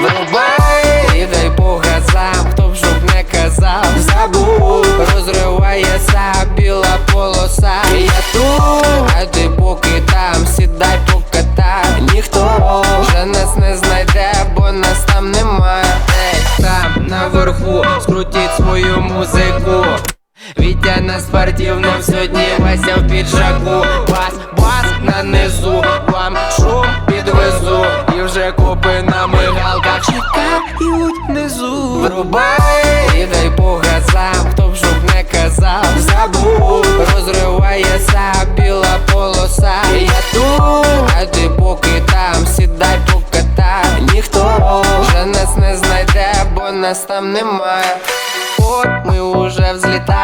Вирубай, і дай Бога сам, хто б жоб не казав, забув, розривається біла полоса. Я тут, а поки там, сідай поката, ніхто вже нас не знайде, бо нас там нема. Там наверху, скрутіть свою музику. Вітя на спортивному сьогодні Вася в піджаку, бас, бас на низу, вам шо внизу. Врубай і дай по газам, хто б жук не казав. Забув, розривається біла полоса. Я тут, а ти поки там, сідай покатай Ніхто вже нас не знайде, бо нас там немає От ми уже взлітаємо